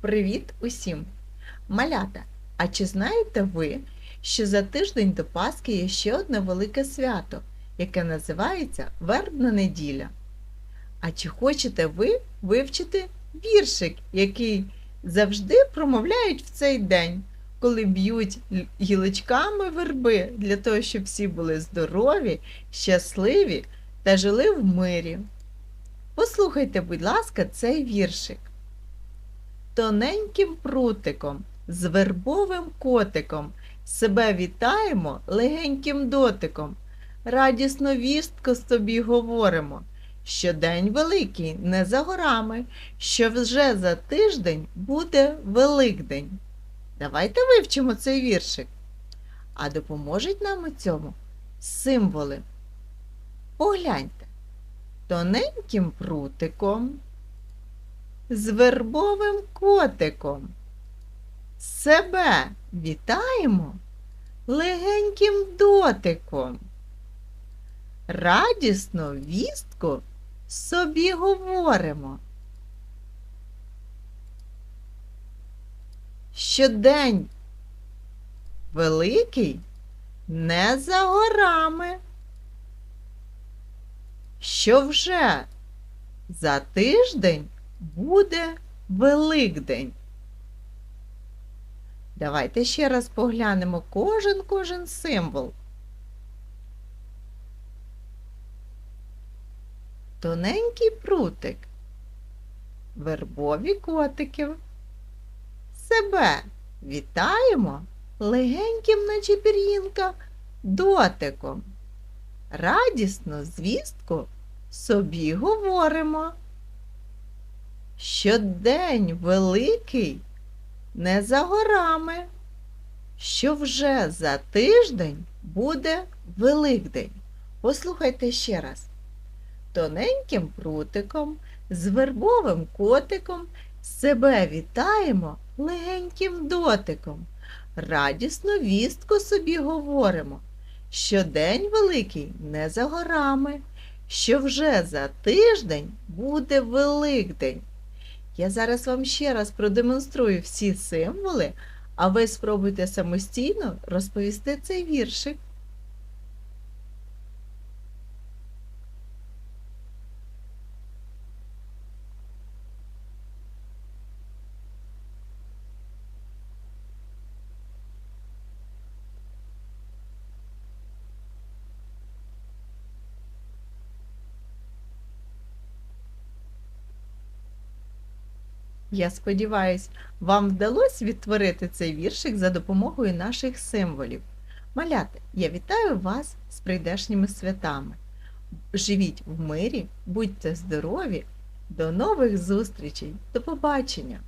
Привіт усім! Малята! А чи знаєте ви, що за тиждень до Пасхи є ще одне велике свято, яке називається Вербна неділя? А чи хочете ви вивчити віршик, який завжди промовляють в цей день, коли б'ють гілочками верби для того, щоб всі були здорові, щасливі та жили в мирі? Послухайте, будь ласка, цей віршик тоненьким прутиком, з вербовим котиком. Себе вітаємо легеньким дотиком. Радісно вістко собі говоримо, що день великий не за горами, що вже за тиждень буде Великдень. Давайте вивчимо цей віршик. А допоможуть нам у цьому символи. Погляньте, тоненьким прутиком з вербовим котиком. Себе вітаємо легеньким дотиком. Радісно вістку собі говоримо. Що день великий не за горами, що вже за тиждень буде Великдень. Давайте ще раз поглянемо кожен кожен символ. Тоненький прутик, вербові котики. Себе вітаємо легеньким, наче пір'їнка, дотиком. Радісно звістку собі говоримо що день великий не за горами, що вже за тиждень буде Великдень. Послухайте ще раз. Тоненьким прутиком, з вербовим котиком себе вітаємо легеньким дотиком. Радісно вістку собі говоримо, що день великий не за горами, що вже за тиждень буде Великдень. Я зараз вам ще раз продемонструю всі символи, а ви спробуйте самостійно розповісти цей віршик. Я сподіваюсь, вам вдалося відтворити цей віршик за допомогою наших символів. Маляти, я вітаю вас з прийдешніми святами. Живіть в мирі, будьте здорові, до нових зустрічей, до побачення!